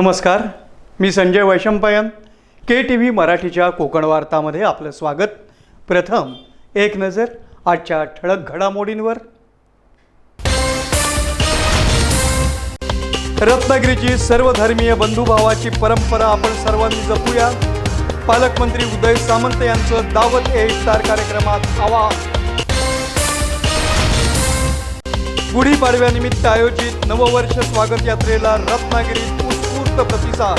नमस्कार मी Sanjay Vaishampayan K T V मराठीच्या कोकण वार्तामध्ये आपलं स्वागत. प्रथम एक नजर आजच्या ठळक घडामोडींवर. रत्नागिरीची सर्वधर्मीय बंधुभावाची परंपरा आपण सर्वांनी जपूया. पालकमंत्री उदय सामंत यांचं दावत ए इफ्तार कार्यक्रमात आवाहन. गुढीपाडव्यानिमित्त आयोजित नववर्ष स्वागत यात्रेला रत्नागिरीत उत्स्फूर्त प्रतिसाद.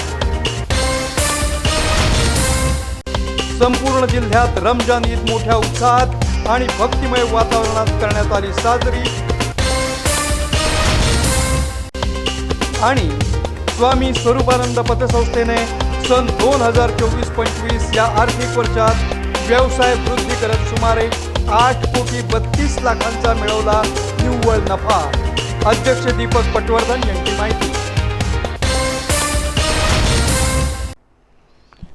संपूर्ण जिल्ह्यात रमजान ईद मोठ्या उत्साहात आणि भक्तिमय वातावरणात करण्यात आली साजरी. आणि स्वामी स्वरूपानंद पतसंस्थेने सन दोन हजार चोवीस पंचवीस या आर्थिक वर्षात व्यवसाय वृद्धी करत सुमारे आठ कोटी बत्तीस लाखांचा मिळवला निव्वळ नफा. अध्यक्ष दीपक पटवर्धन यांची माहिती.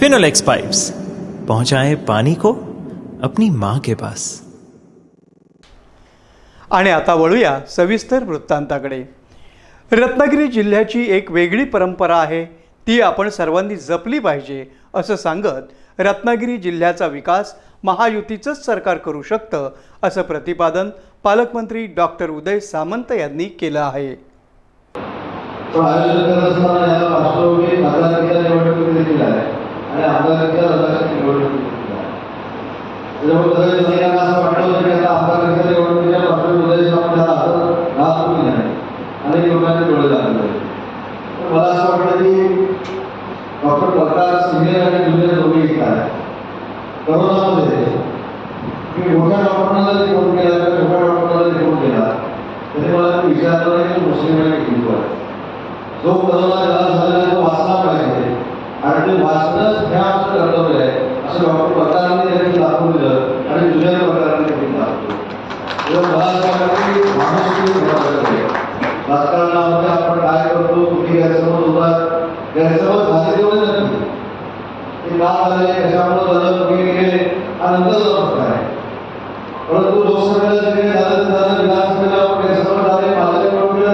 फिनोलेक्स पाइप्स पहुंचाए पानी को अपनी माँ के पास। आणि आता वळूया सविस्तर वृत्तांताकडे. रत्नागिरी जिल्ह्याची एक वेगळी परंपरा आहे. ती आपण सर्वांनी जपली पाहिजे असं सांगत रत्नागिरी जिल्ह्याचा विकास महायुतीचंच सरकार करू शकतं असं प्रतिपादन पालकमंत्री डॉक्टर उदय सामंत यांनी केलं आहे. पण आयोजन करत असताना याला पार्श्वभूमी आहे आणि आमदारकीच्या रथाच्या निवडणुकीत त्याच्यामुळे कदाचित अनेकांना असं वाटलं होतं की आता आमदारकीच्या निवडणुकीच्या पार्श्वभूमी उदय सामंत असं राहत तुम्ही नाही. अनेक लोकांचे डोळे लागले तर मला असं वाटलं की डॉक्टर प्रकाश सिनियर आणि ज्युनियर दोघे एक आहे करोनामध्ये मी मोठ्या डॉक्टरांना जरी फोन केला तर मोठ्या डॉक्टरांना जरी फोन केला. तरी मला विचारलं नाही की मुस्लिमांनी हिंदू आहे जो करोना झाला झालेला तो वाचला पाहिजे आणि ते वाचणंच हे आमचं कर्तव्य आहे. असं डॉक्टर प्रकारांनी त्यांनी दाखवलेलं आणि जुन्या प्रकारांनी देखील दाखवलं तेव्हा मला राजकारणामध्ये आपण काय करतो कुठे गैरसमज होतात गैरसमज झाले तेवढे नक्की ते का झाले कशामुळे झालं कुठे गेले हा नंतर प्रश्न आहे. परंतु लोकसभेला जे झालं झालं विधानसभेला गैरसमज झाले माझ्या निवडणुकीला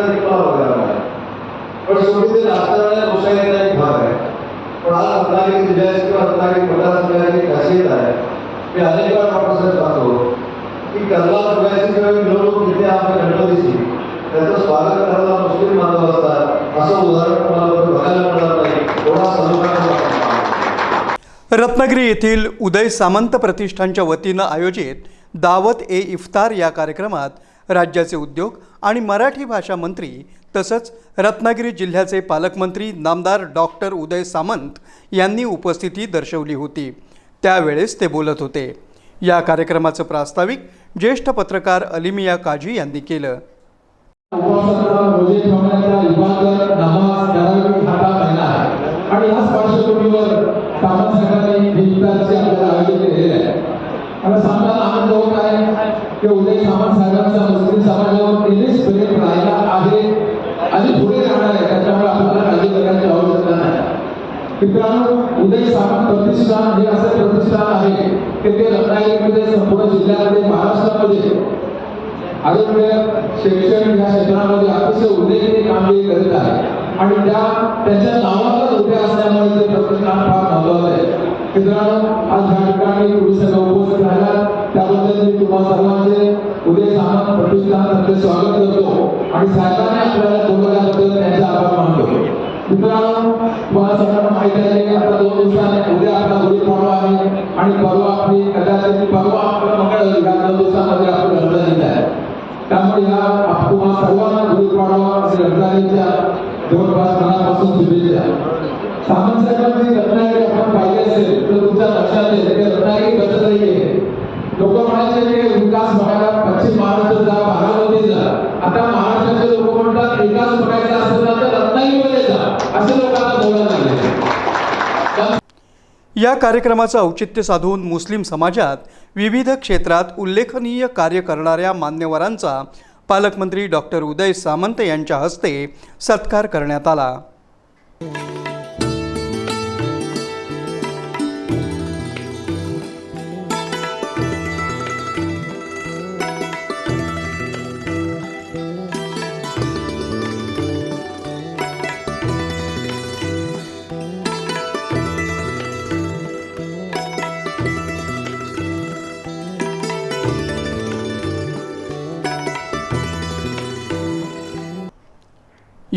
पण शेवटी ते राजकारण आहे लोकशाहीचा एक भाग आहे. किंवा खासियत आहे. मी अनेक वेळा की गणपतीची त्याचं स्वागत करायला मुस्लिम असतात असं उदाहरण बघायला मिळणार नाही. एवढा रत्नागिरी येथील उदय सामंत प्रतिष्ठानच्या वतीनं आयोजित दावत ए इफ्तार या कार्यक्रमात राज्याचे उद्योग आणि मराठी भाषा मंत्री तसंच रत्नागिरी जिल्ह्याचे पालकमंत्री नामदार डॉक्टर उदय सामंत यांनी उपस्थिती दर्शवली होती. त्यावेळेस ते बोलत होते. या कार्यक्रमाचं प्रास्ताविक ज्येष्ठ पत्रकार अलिमिया काझी यांनी केलं. आहे आणि ते उदय सामंत साहेबांचा मुस्लिम समाजावर नेहमीच प्रेम राहिला आहे आणि पुढे राहणार आहे त्याच्यामुळे आपल्याला काळजी करण्याची आवश्यकता नाही. मित्रांनो उदय सामंत प्रतिष्ठान हे असे प्रतिष्ठान आहे की ते रत्नागिरीमध्ये संपूर्ण जिल्ह्यामध्ये महाराष्ट्रामध्ये आरोग्य शैक्षणिक या क्षेत्रामध्ये अतिशय उल्लेखनीय कामगिरी करीत आहे. आणि त्या त्यांच्या नावाला उभे असल्यामुळे ते प्रतिष्ठान फार महत्वाचं आहे. मित्रांनो आज या ठिकाणी तुम्ही सगळं उपस्थित राहिला. त्याबद्दल मी तुम्हा सर्वांचे उदय सामंत प्रतिष्ठान स्वागत करतो. आणि साहेबांनी आपल्याला बोलवल्याबद्दल त्यांचे आभार मानतो. मित्रांनो तुम्हाला सगळ्यांना माहीत आहे आता दोन दिवसाने उद्या आपला गुढी पाडवा आहे. आणि परवा आपली कदाचित परवा आपलं मंगळ या दोन दिवसामध्ये आपण रमजान आहे. त्यामुळे या तुम्हाला तुम्हा सर्वांना गुढीपाडवा आणि रमजानीच्या जवळपास मनापासून शुभेच्छा सामंत साहेबांची रत्नागिरी आपण पाहिली असेल तर तुमच्या लक्षात येईल की रत्नागिरी बदल नाहीये. लोक म्हणायचे की विकास बघायला पश्चिम महाराष्ट्र जा बारामती जा. आता महाराष्ट्राचे लोक म्हणतात विकास बघायचा असेल तर रत्नागिरीमध्ये जा. असे लोकांना आता बोलायला लागले. या कार्यक्रमाचं औचित्य साधून मुस्लिम समाजात विविध क्षेत्रात उल्लेखनीय कार्य करणाऱ्या मान्यवरांचा पालकमंत्री डॉक्टर उदय सामंत यांच्या हस्ते सत्कार करण्यात आला.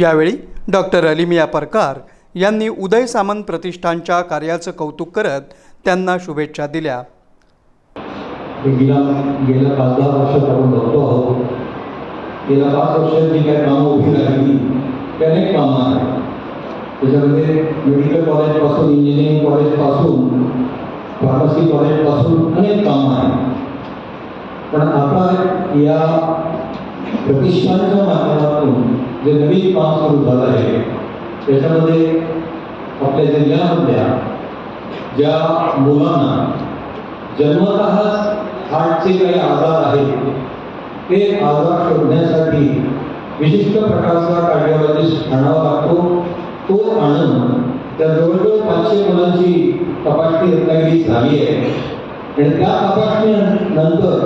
यावेळी डॉक्टर अलिमिया परकार यांनी उदय सामंत प्रतिष्ठानच्या कार्याचं कौतुक करत त्यांना शुभेच्छा दिल्या. गेल्या गेल्या पाच दहा वर्षात आपण बघतो आहोत. गेल्या पाच वर्षात जी काही कामं उभी राहिली ते अनेक कामं आहेत. त्याच्यामध्ये मेडिकल कॉलेजपासून इंजिनिअरिंग कॉलेजपासून फार्मसी कॉलेजपासून अनेक कामं आहेत. पण आता या प्रतिष्ठानच्या माध्यमातून जे नवीन काम सुरू झालं आहे त्याच्यामध्ये आपल्या जिल्ह्यामधल्या ज्या मुलांना जन्मतःच हार्टचे काही आजार आहेत ते आजार शोधण्यासाठी विशिष्ट प्रकारचा कार्डिओलॉजिस्ट आणावा लागतो. तो आणून त्या जवळजवळ पाचशे मुलांची तपासणी रत्नागिरी झाली आहे. आणि त्या तपासणीनंतर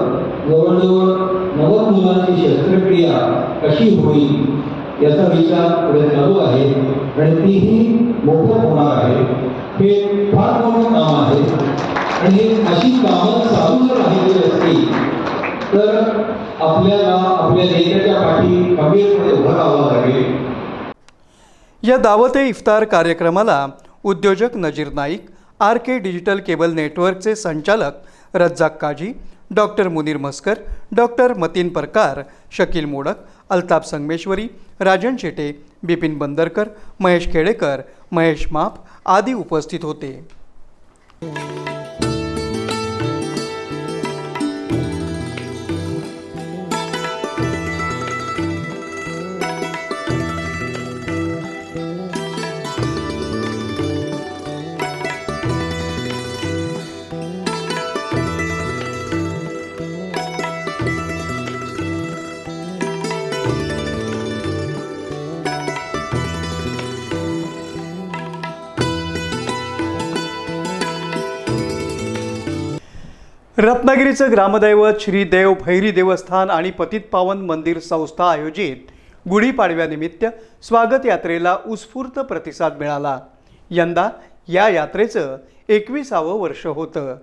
जवळजवळ नव्वद मुलांची शस्त्रक्रिया कशी होईल याचा विचार पुढे चालू आहे आणि तीही मोठं होणार आहे. हे फार मोठं काम आहे. आणि अशी कामं चालू जर राहिली असतील तर आपल्याला आपल्या नेत्याच्या पाठी खंबीरपणे उभं राहावं लागेल. या दावते इफ्तार कार्यक्रमाला उद्योजक Nazir Naik R K digital cable नेटवर्कचे संचालक रज्जाक काजी डॉक्टर मुनीर मस्कर डॉक्टर मतीन परकार शकील मोडक अल्ताफ संगमेश्वरी राजन शेटे बिपिन बंदरकर महेश खेडेकर महेश माप आदी उपस्थित होते. रत्नागिरीचं ग्रामदैवत श्री देव भैरी देवस्थान आणि पतितपावन मंदिर संस्था आयोजित गुढीपाडव्यानिमित्त स्वागत यात्रेला उत्स्फूर्त प्रतिसाद मिळाला. यंदा या यात्रेचं एकविसावं वर्ष होतं.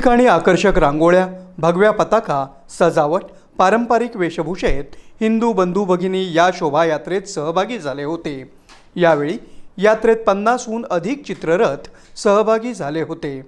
ठिकठिकाणी आकर्षक रांगोळ्या भगव्या पताका सजावट पारंपरिक वेशभूषेत हिंदू बंधू भगिनी या शोभायात्रेत सहभागी झाले होते. यावेळी यात्रेत पन्नासहून अधिक चित्ररथ सहभागी झाले होते.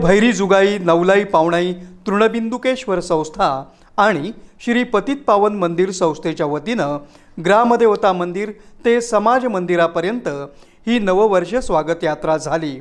भैरी जुगाई नवलाई पावणाई तृणबिंदुकेश्वर संस्था आणि श्री पतित पावन मंदिर संस्थेच्या वतीनं ग्रामदेवता मंदिर ते समाज मंदिरापर्यंत ही नववर्ष स्वागत यात्रा झाली.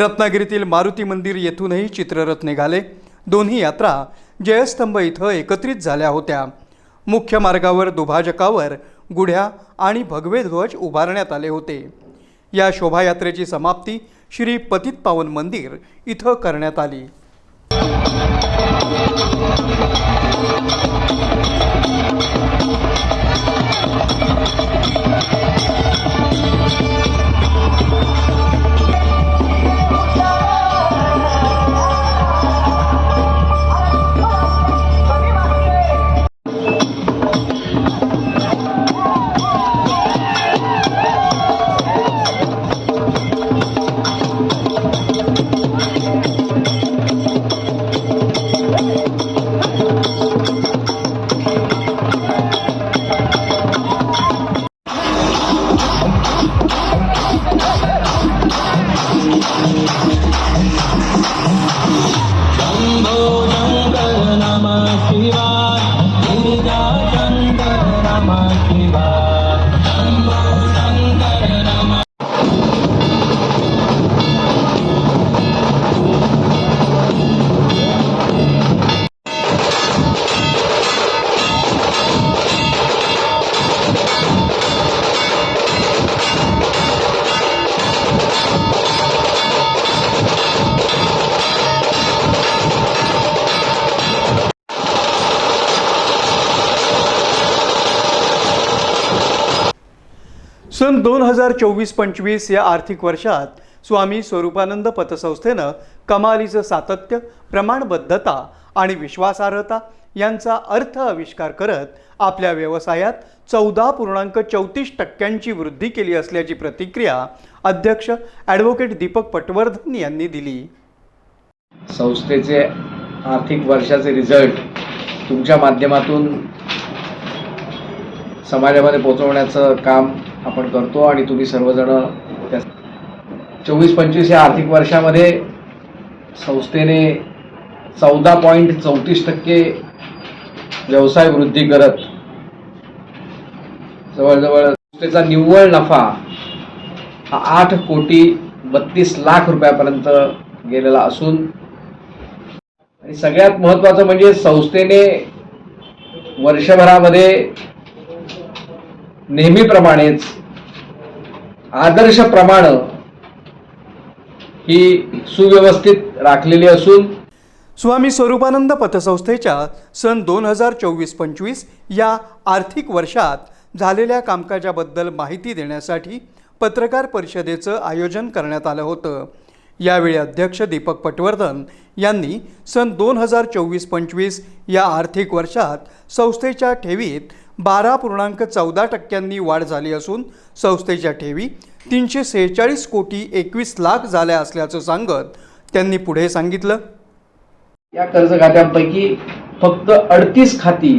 रत्नागिरीतील मारुती मंदिर येथूनही चित्ररथ निघाले दोन्ही यात्रा जयस्तंभ इथं एकत्रित झाल्या होत्या. मुख्य मार्गावर दुभाजकावर गुढ्या आणि भगवे ध्वज उभारण्यात आले होते. या शोभायात्रेची समाप्ती श्री पतित पावन मंदिर इथं करण्यात आली. हजार चोवीस पंचवीस या आर्थिक वर्षात स्वामी स्वरूपानंद पतसंस्थेनं कमालीचं सातत्य प्रमाणबद्धता आणि विश्वासार्हता यांचा अर्थ आविष्कार करत आपल्या व्यवसायात चौदा पूर्णांक चौतीस टक्क्यांची वृद्धी केली असल्याची प्रतिक्रिया अध्यक्ष ॲडव्होकेट दीपक पटवर्धन यांनी दिली. संस्थेचे आर्थिक वर्षाचे रिझल्ट तुमच्या माध्यमातून समाजामध्ये पोहोचवण्याचं काम आपण करतो आणि तुम्ही सर्वजण त्या चोवीस पंचवीस या आर्थिक वर्षामध्ये संस्थेने चौदा पॉईंट चौतीस टक्के व्यवसाय वृद्धी करत जवळजवळ संस्थेचा निव्वळ नफा हा आठ कोटी बत्तीस लाख रुपयापर्यंत गेलेला असून आणि सगळ्यात महत्वाचं म्हणजे संस्थेने वर्षभरामध्ये नेहमीप्रमाणेच आदर्श प्रमाण ही सुव्यवस्थित राखलेली असून स्वामी स्वरूपानंद पतसंस्थेच्या सन दोन हजार चोवीस पंचवीस या आर्थिक वर्षात झालेल्या कामकाजाबद्दल माहिती देण्यासाठी पत्रकार परिषदेचं आयोजन करण्यात आलं होतं. यावेळी अध्यक्ष दीपक पटवर्धन यांनी सन दोन हजार चोवीस पंचवीस या आर्थिक वर्षात संस्थेच्या ठेवीत बारा पूर्णांक चौदा टक्क्यांनी वाढ झाली असून संस्थेच्या ठेवी तीनशे सेहेचाळीस कोटी एकवीस लाख झाल्या असल्याचं सांगत त्यांनी पुढे सांगितलं. या कर्ज खात्यांपैकी फक्त अडतीस खाती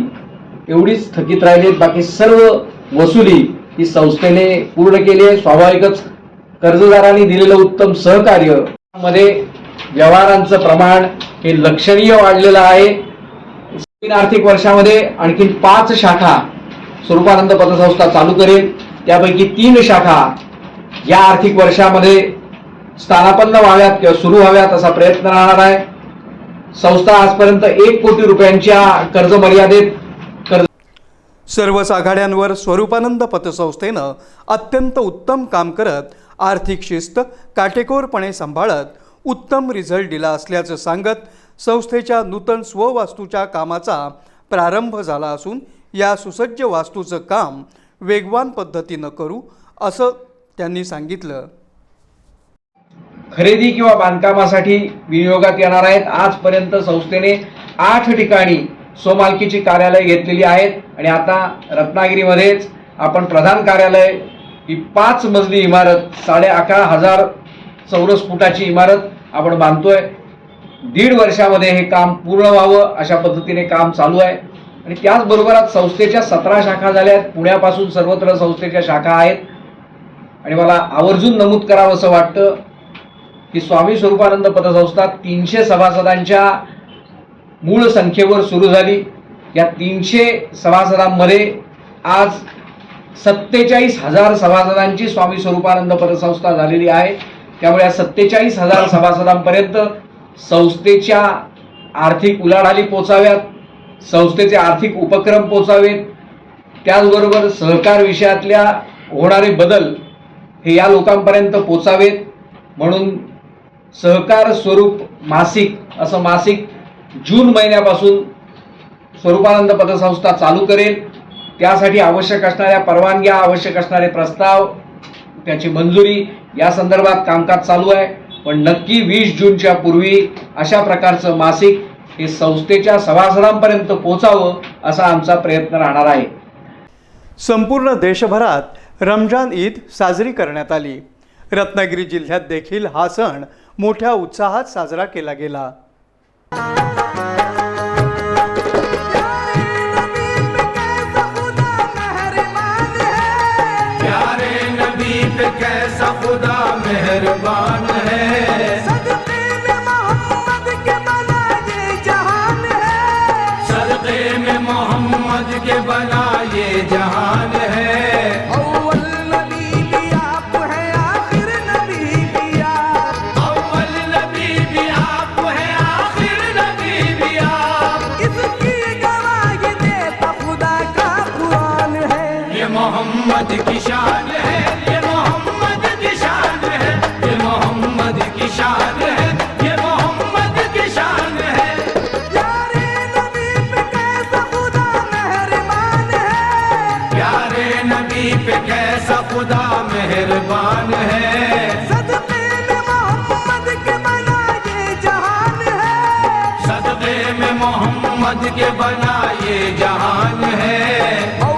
एवढीच थकीत राहिली बाकी सर्व वसुली ही संस्थेने पूर्ण केली आहे. स्वाभाविकच कर्जदारांनी दिलेलं उत्तम सहकार्यमध्ये व्यवहारांचं प्रमाण हे लक्षणीय वाढलेलं आहे. आर्थिक वर्षामध्ये आणखी पाच शाखा स्वरूपानंद पतसंस्था चालू करेल. त्यापैकी तीन शाखा या आर्थिक वर्षामध्ये स्थानापन्न व्हाव्यात किंवा सुरू व्हाव्यात असा प्रयत्न राहणार आहे. संस्था आजपर्यंत एक कोटी रुपयांच्या कर्ज मर्यादेत कर्ज सर्वच आघाड्यांवर स्वरूपानंद पतसंस्थेनं अत्यंत उत्तम काम करत आर्थिक शिस्त काटेकोरपणे सांभाळत उत्तम रिझल्ट दिला असल्याचं सांगत संस्थेच्या नूतन स्ववास्तूच्या कामाचा प्रारंभ झाला असून या सुसज्ज वास्तूचं काम वेगवान पद्धतीनं करू असं त्यांनी सांगितलं. खरेदी किंवा बांधकामासाठी विनियोगात येणार आहेत. आजपर्यंत संस्थेने आठ ठिकाणी स्वमालकीची कार्यालय घेतलेली आहेत. आणि आता रत्नागिरीमध्येच आपण प्रधान कार्यालय ही पाच मजली इमारत साडे अकरा हजार चौरस फुटाची इमारत आपण बांधतोय. दीड वर्षामध्ये हे काम पूर्ण व्हावं अशा पद्धतीने काम चालू आहे. आणि त्याचबरोबर आज संस्थेच्या सतरा शाखा झाल्या आहेत. पुण्यापासून सर्वत्र संस्थेच्या शाखा आहेत. आणि मला आवर्जून नमूद करावं असं वाटतं की स्वामी स्वरूपानंद पतसंस्था तीनशे सभासदांच्या मूळ संख्येवर सुरू झाली. या तीनशे सभासदांमध्ये आज सत्तेचाळीस हजार सभासदांची स्वामी स्वरूपानंद पतसंस्था झालेली आहे. त्यामुळे या सत्तेचाळीस हजार सभासदांपर्यंत संस्थेच्या आर्थिक उलाढाली पोचाव्यात संस्थेचे आर्थिक उपक्रम पोचावेत. त्याचबरोबर सहकार विषयातल्या होणारे बदल हे या लोकांपर्यंत पोचावेत. म्हणून सहकार स्वरूप मासिक असं मासिक जून महिन्यापासून स्वरूपानंद पतसंस्था चालू करेल. त्यासाठी आवश्यक असणाऱ्या परवानग्या आवश्यक असणारे प्रस्ताव त्याची मंजुरी या संदर्भात कामकाज चालू आहे. पण नक्की वीस जूनच्या पूर्वी अशा प्रकारचं मासिक हे संस्थेच्या सभासदांपर्यंत पोचावं असा आमचा प्रयत्न राहणार आहे. संपूर्ण देशभरात रमजान ईद साजरी करण्यात आली. रत्नागिरी जिल्ह्यात देखील हा सण मोठ्या उत्साहात साजरा केला गेला. प्यारे नबी पे कैसा खुदा मेहरबान। मोहम्मद के बना ये जहान है।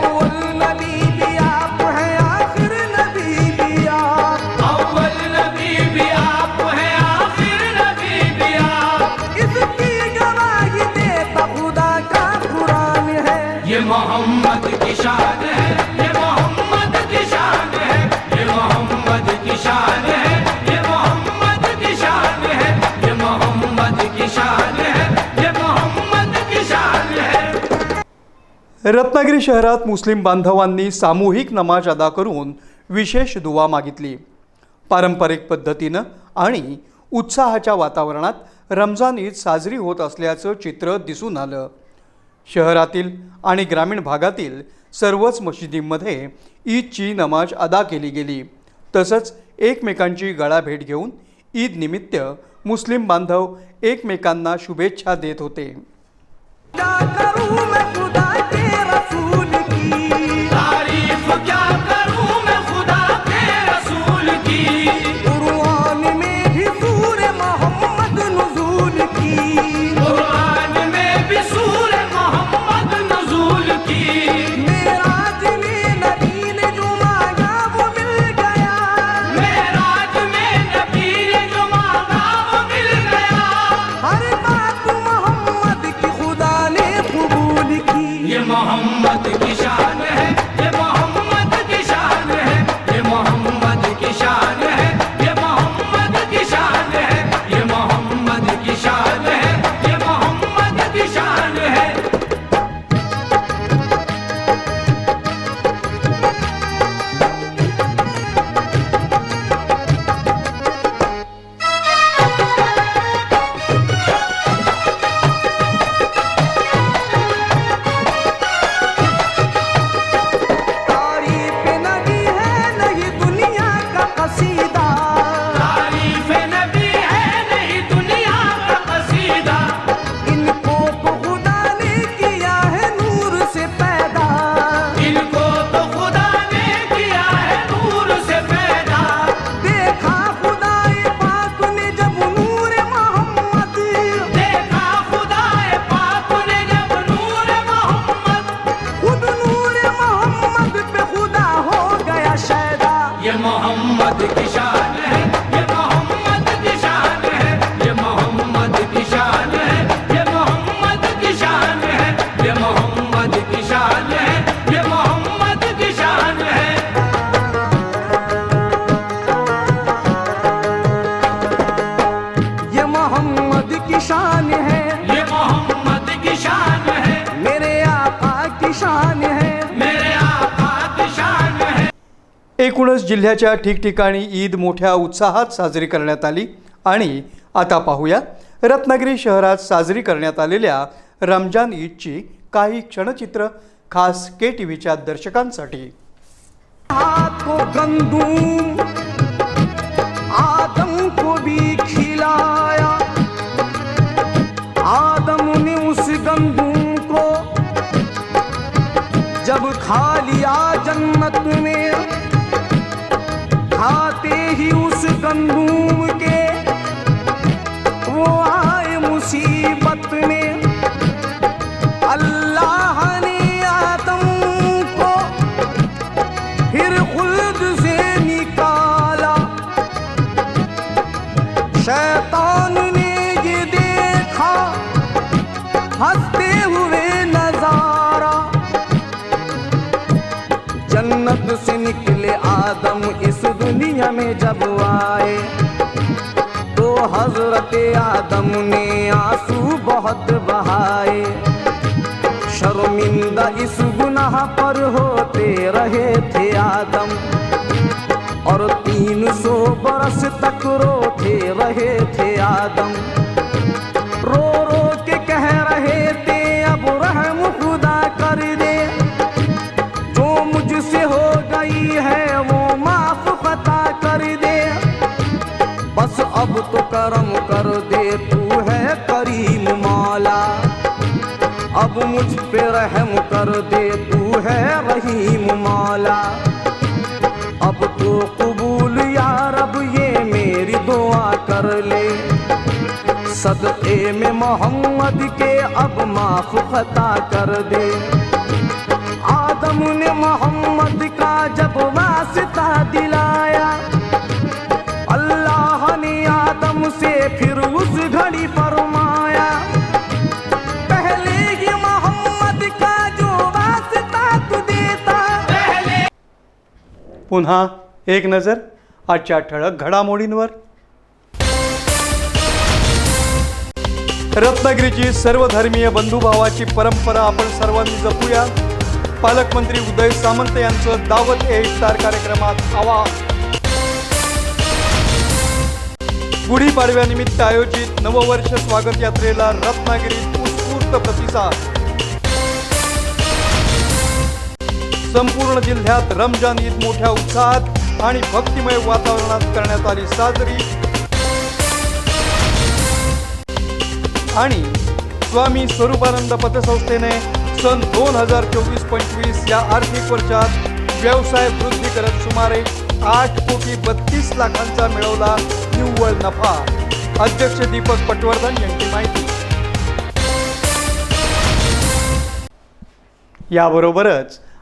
रत्नागिरी शहरात मुस्लिम बांधवांनी सामूहिक नमाज अदा करून विशेष दुवा मागितली. पारंपरिक पद्धतीनं आणि उत्साहाच्या वातावरणात रमजान ईद साजरी होत असल्याचं चित्र दिसून आलं. शहरातील आणि ग्रामीण भागातील सर्वच मशिदींमध्ये ईदची नमाज अदा केली गेली. तसंच एकमेकांची गळाभेट घेऊन ईद निमित्त मुस्लिम बांधव एकमेकांना शुभेच्छा देत होते. एकूणच जिल्ह्याच्या ठिकठिकाणी ईद मोठ्या उत्साहात साजरी करण्यात आली. आणि आता पाहूया रत्नागिरी शहरात साजरी करण्यात आलेल्या रमजान ईदची काही क्षणचित्र खास के टी व्हीच्या दर्शकांसाठी. खिलाया। जब खा लिया जन्नत में bambu दुनिया में जब आए तो हज़रत आदम ने आँसू बहुत बहाए। शर्मिंदा इस गुनाह पर होते रहे थे आदम, और तीन सौ बरस तक रोते रहे थे आदम। रो रो अब तो करम कर दे, तू है करीम मौला। अब मुझ पे रहम कर दे, तू है रहीम मौला। अब तो कबूल या रब, ये मेरी दुआ कर ले। सदक़े में मोहम्मद के अब माफ़ खता कर दे। पुन्हा एक नजर आजच्या ठळक घडामोडींवर. रत्नागिरीची सर्वधर्मीय बंधुभावाची परंपरा आपण सर्वांनी जपूया. पालकमंत्री उदय सामंत यांचं दावत ए इफ्तार कार्यक्रमात आवाहन. गुढीपाडव्यानिमित्त आयोजित नववर्ष स्वागत यात्रेला रत्नागिरीत उत्स्फूर्त प्रतिसाद. संपूर्ण जिल्ह्यात रमजान ईद मोठ्या उत्साहात आणि भक्तिमय वातावरणात करण्यात आली साजरी. आणि स्वामी स्वरूपानंद पतसंस्थेने सन दोन हजार चोवीस पंचवीस या आर्थिक वर्षात व्यवसाय वृद्धी करत सुमारे आठ कोटी बत्तीस लाखांचा मिळवला निव्वळ नफा. अध्यक्ष दीपक पटवर्धन यांची माहिती. याबरोबरच